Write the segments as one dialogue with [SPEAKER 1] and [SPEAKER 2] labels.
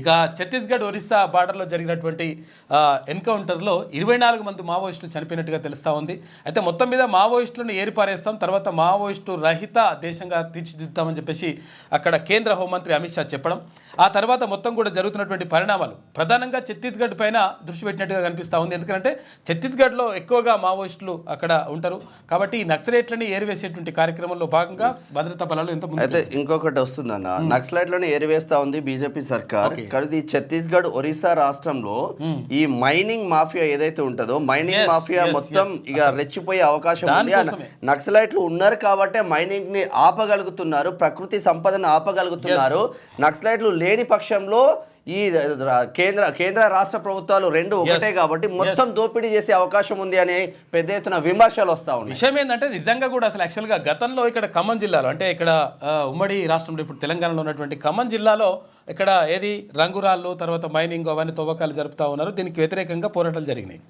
[SPEAKER 1] ఇక ఛత్తీస్గఢ్ ఒరిస్సా బార్డర్లో జరిగినటువంటి ఎన్కౌంటర్లో ఇరవై నాలుగు మంది మావోయిస్టులు చనిపోయినట్టుగా తెలుస్తూ ఉంది. అయితే మొత్తం మీద మావోయిస్టులను ఏరిపారేస్తాం తర్వాత మావోయిస్టు రహిత దేశంగా తీర్చిదిద్దామని చెప్పేసి అక్కడ కేంద్ర హోంమంత్రి అమిత్ షా చెప్పడం. ఆ తర్వాత మొత్తం కూడా జరుగుతున్నటువంటి పరిణామాలు. ప్రధానంగా ఛత్తీస్గఢ్ పైన దృష్టి పెట్టినట్టుగా కనిపిస్తూ ఉంది. ఎందుకంటే ఛత్తీస్గఢ్లో ఎక్కువగా మావోయిస్టులు అక్కడ ఉంటారు. కాబట్టి ఈ నక్సలైట్లని ఏరివేసేటువంటి కార్యక్రమంలో భాగంగా భద్రతా బలాలు ఎంత
[SPEAKER 2] అయితే ఇంకొకటి వస్తుందన్న. నక్సలైట్లను ఏరివేస్తా ఉంది బీజేపీ సర్కార్. ఈ ఛత్తీస్గఢ్ ఒరిస్సా రాష్ట్రంలో ఈ మైనింగ్ మాఫియా ఏదైతే ఉంటుందో మైనింగ్ మాఫియా మొత్తం ఇక రెచ్చిపోయే అవకాశం ఉంది. నక్సలైట్లు ఉన్నారు కాబట్టి మైనింగ్ని ఆపగలుగుతున్నారు ప్రకృతి సంపదను ఆపగలుగుతున్నారు. నక్సలైట్లు లేని పక్షంలో ఈ కేంద్ర కేంద్ర రాష్ట్ర ప్రభుత్వాలు రెండు ఒకటే కాబట్టి మొత్తం దోపిడీ చేసే అవకాశం ఉంది అనే పెద్ద ఎత్తున విమర్శలు వస్తా ఉన్నాయి.
[SPEAKER 1] విషయం ఏంటంటే నిజంగా కూడా అసలు యాక్చువల్గా గతంలో ఇక్కడ ఖమ్మం జిల్లాలో అంటే ఇక్కడ ఉమ్మడి రాష్ట్రంలో ఇప్పుడు తెలంగాణలో ఉన్నటువంటి ఖమ్మం జిల్లాలో ఇక్కడ ఏది? రంగురాళ్ళు తర్వాత మైనింగ్ అవన్నీ తవ్వకాలు జరుపుతూ ఉన్నారు. దీనికి వ్యతిరేకంగా పోరాటాలు జరిగినాయి.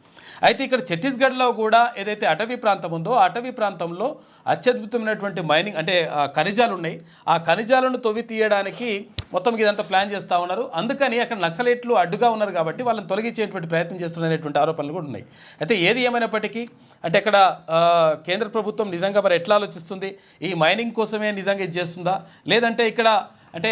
[SPEAKER 1] అయితే ఇక్కడ ఛత్తీస్గఢ్లో కూడా ఏదైతే అటవీ ప్రాంతం ఉందో ఆ అటవీ ప్రాంతంలో అత్యద్భుతమైనటువంటి మైనింగ్ అంటే ఖనిజాలు ఉన్నాయి. ఆ ఖనిజాలను తొవ్వి తీయడానికి మొత్తం ఇదంతా ప్లాన్ చేస్తూ ఉన్నారు. అందుకని అక్కడ నక్సలైట్లు అడ్డుగా ఉన్నారు కాబట్టి వాళ్ళని తొలగించేటువంటి ప్రయత్నం చేస్తున్నటువంటి ఆరోపణలు కూడా ఉన్నాయి. అయితే ఏది ఏమైనప్పటికీ అంటే ఇక్కడ కేంద్ర ప్రభుత్వం నిజంగా మరి ఎట్లా ఆలోచిస్తుంది? ఈ మైనింగ్ కోసమే నిజంగా ఇది చేస్తుందా? లేదంటే ఇక్కడ అంటే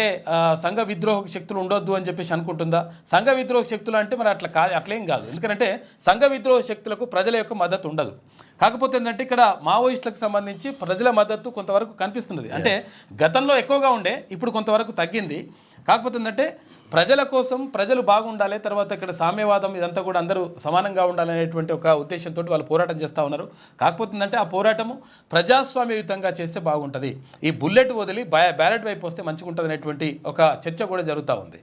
[SPEAKER 1] సంఘ విద్రోహ శక్తులు ఉండొద్దు అని చెప్పేసి అనుకుంటుందా? సంఘ విద్రోహ శక్తులు అంటే మరి అట్లా కాదు అట్లేం కాదు. ఎందుకంటే సంఘ విద్రోహ శక్తులకు ప్రజల యొక్క మద్దతు ఉండదు. కాకపోతే ఏంటంటే ఇక్కడ మావోయిస్టులకు సంబంధించి ప్రజల మద్దతు కొంతవరకు కనిపిస్తున్నది. అంటే గతంలో ఎక్కువగా ఉండే ఇప్పుడు కొంతవరకు తగ్గింది. కాకపోతే ఏంటంటే ప్రజల కోసం ప్రజలు బాగుండాలి తర్వాత ఇక్కడ సామ్యవాదం ఇదంతా కూడా అందరూ సమానంగా ఉండాలనేటువంటి ఒక ఉద్దేశంతో వాళ్ళు పోరాటం చేస్తూ ఉన్నారు. కాకపోతే ఏంటంటే ఆ పోరాటము ప్రజాస్వామ్యయుతంగా చేస్తే బాగుంటుంది. ఈ బుల్లెట్ వదిలి బ్యాలెట్ వైపు వస్తే మంచిగా ఉంటుంది అనేటువంటి ఒక చర్చ కూడా జరుగుతూ ఉంది.